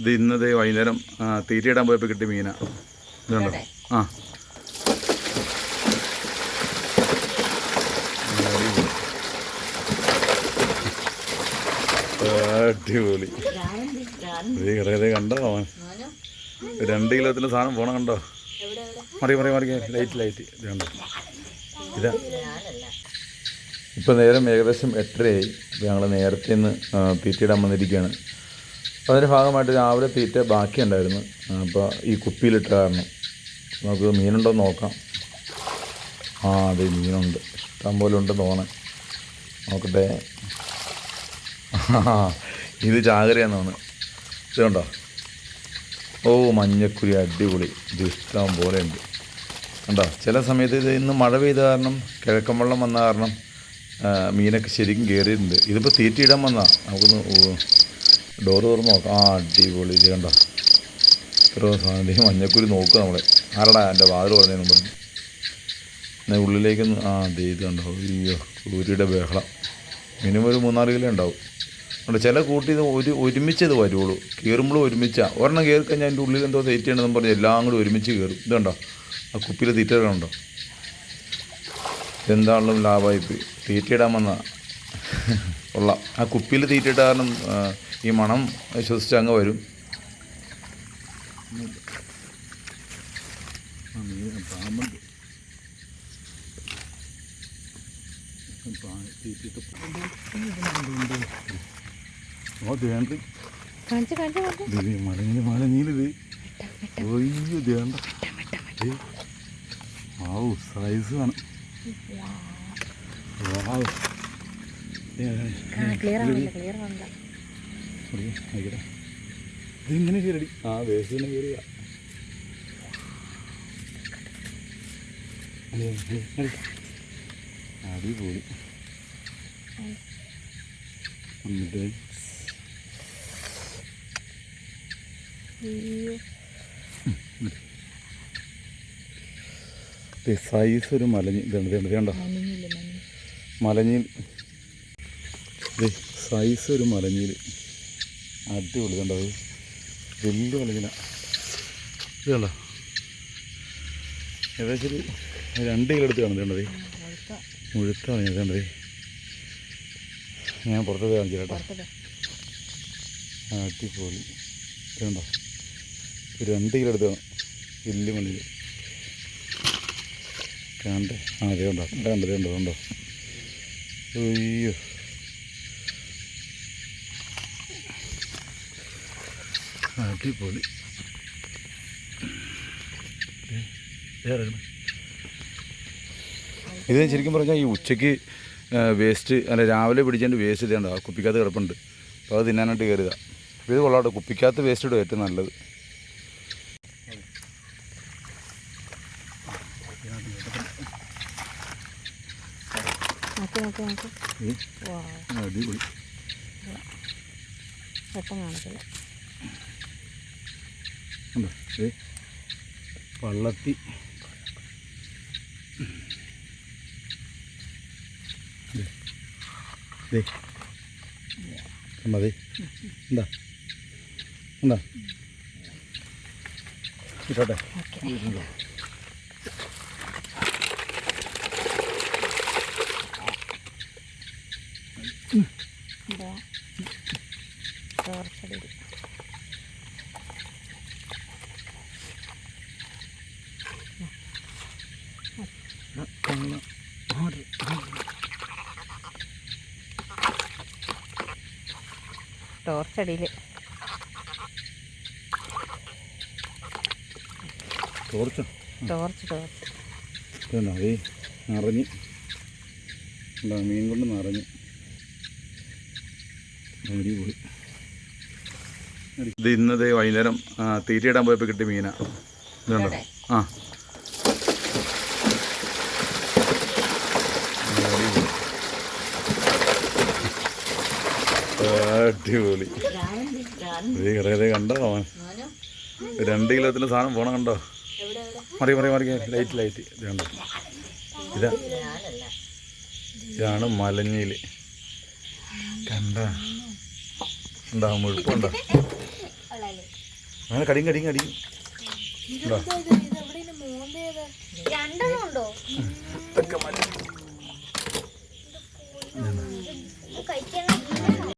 ഇത് ഇന്നത്തെ വൈകുന്നേരം തീറ്റയിടാൻ പോയപ്പോൾ കിട്ടിയ മീന. ഇതുണ്ടോ? ആ. അടിപൊളി. കിടക്കത് കണ്ടോ അവൻ? രണ്ട് കിലോത്തിന്റെ സാധനം പോണ കണ്ടോ? മറി മറി മറി ലൈറ്റ് ലൈറ്റ്. ഇത് കണ്ടോ ഇതാ. ഇപ്പം നേരം ഏകദേശം എട്ടരയായി. ഞങ്ങൾ നേരത്തെ നിന്ന് തീറ്റയിടാൻ വന്നിരിക്കുകയാണ്. അപ്പോൾ അതിന്റെ ഭാഗമായിട്ട് രാവിലെ തീറ്റ ബാക്കിയുണ്ടായിരുന്നു. അപ്പോൾ ഈ കുപ്പിയിലിട്ട കാരണം. നമുക്ക് മീനുണ്ടോ എന്ന് നോക്കാം. ആ അതെ മീനുണ്ട്. ഇഷ്ടം പോലെ ഉണ്ടെന്ന് തോന്നേ നോക്കട്ടെ. ഇത് ചാകരയാന്ന് ഇതുണ്ടോ ഓ മഞ്ഞക്കുരി അടിപൊളി. ഇത് ഇഷ്ടം പോലെ ഉണ്ട്. ഉണ്ടോ ചില സമയത്ത് ഇത് ഇന്ന് മഴ പെയ്ത കാരണം കിഴക്കൻ വെള്ളം വന്ന കാരണം മീനൊക്കെ ശരിക്കും കയറിയിട്ടുണ്ട് ഇതിപ്പോൾ തീറ്റയിടാൻ വന്നാൽ നമുക്കൊന്ന് ഡോറ് തുറന്ന് നോക്കാം. ആ അടിപൊളി ഇത് കണ്ടോ? ഇത്ര സാധനം മഞ്ഞക്കുരി നോക്കുക നമ്മളെ. ആരടാ എന്റെ വാതിൽ പറഞ്ഞു. പറഞ്ഞു എന്നാൽ ഉള്ളിലേക്കൊന്ന് ആ ദേ ഇത് കണ്ടോ? അയ്യോ കൂരിയുടെ ബഹളം. മിനിമം ഒരു മൂന്നാൽ കിലോ ഉണ്ടാവും. അതുകൊണ്ട് ചില കൂട്ടി ഇത് ഒരു ഇത് വരുള്ളൂ. കയറുമ്പോൾ ഒരുമിച്ചാണ് ഒരെണ്ണം കയറി കഴിഞ്ഞാൽ അതിന്റെ ഉള്ളിൽ എന്തോ തീറ്റ ഉണ്ടെന്ന് പറഞ്ഞ് എല്ലാം കൂടി ഒരുമിച്ച് കയറും ഇതുണ്ടോ ആ കുപ്പിയിൽ തീറ്റകളുണ്ടോ എന്താണെങ്കിലും ലാഭമായി പോയി തീറ്റയിടാൻ വന്ന. കൊള്ളാം. ആ കുപ്പിയിൽ തീറ്റയിട്ട കാരണം ഈ മണം ശ്വസിച്ച് അങ്ങ് വരും. ഓ ദേണ്ട ഒയ്യോ ആവു സൈസ് ആണ്. ക്ലിയർ ആവുന്നില്ല ക്ലിയർ ഇതിങ്ങനെ കയറി. ആ വേസ്റ്റ് കയറിയ അടിപൊളി. എന്നിട്ട്? സൈസ് ഒരു മലഞ്ഞി. ഇതുണ്ട് ഇതുണ്ട് കണ്ടോ? മലഞ്ഞിൽ സൈസ് ഒരു മലഞ്ഞീൽ അടിപൊളി കണ്ടത് വലിയ മലഞ്ഞില ഇത് കണ്ടോ ഏകദേശം ഒരു രണ്ട് കിലോ എടുത്ത് കാണുന്നത് കണ്ടത് മുഴുത്താണ് ഞാൻ കണ്ടത്. ഞാൻ പുറത്ത് കാണിച്ചു കേട്ടോ. അടിപൊളി. ഇത് കണ്ടോ? ഒരു രണ്ട് കിലോ എടുത്ത് കാണും. വലിയ മണ്ണിൽ കണ്ടേ? ആ അതേ ഉണ്ടോ കണ്ടത് ഉണ്ടോ ഉണ്ടോ അയ്യോ. അടിപൊളി. ഇത് ശരിക്കും പറഞ്ഞാൽ ഈ ഉച്ചയ്ക്ക് വേസ്റ്റ് അല്ല രാവിലെ പിടിച്ചതിന്റെ വേസ്റ്റ് ഇതേണ്ട കുപ്പിക്കകത്ത് കിടപ്പുണ്ട്. അപ്പോൾ അത് തിന്നാനായിട്ട് കയറിയതാണ് അപ്പോൾ ഇത് കൊള്ളാട്ടെ കുപ്പിക്കകത്ത് വേസ്റ്റ് ഇടുക ഏറ്റവും നല്ലത്. അടിപൊളി. കാണിച്ചില്ല ഉണ്ടോ പക്ഷേ പള്ളത്തി. മതി എന്താ എന്താ ഇട്ടോട്ടെ. ഓക്കെ ഇതാ ടോർച്ചടി ടോർച്ചടിയിൽ ടോർച്ച് ടോർച്ച്? ടോർച്ച് അതേ നിറഞ്ഞ്. മീൻ കൊണ്ട് നിറഞ്ഞ്. അടിപൊളി ഇത് ഇന്നത്തെ വൈകുന്നേരം തീറ്റയിടാൻ പോയപ്പോൾ കിട്ടിയ മീനാ. ഇതുണ്ടോ. ആ. അടിപൊളി. കിടക്കത് കണ്ടോ അവൻ? രണ്ട് കിലോത്തിന്റെ സാധനം പോണം കണ്ടോ? മറി മറി മറി ലൈറ്റ് ലൈറ്റ്. ഇത് കണ്ടോ? ഇതാ. ഇതാണ് മലഞ്ഞിൽ കണ്ട? എന്താ മുഴുപ്പുണ്ടോ? അങ്ങനെ കടിയും കടിയും കടിയും. ഉണ്ടോ രണ്ടെണ്ണം ഉണ്ടോ?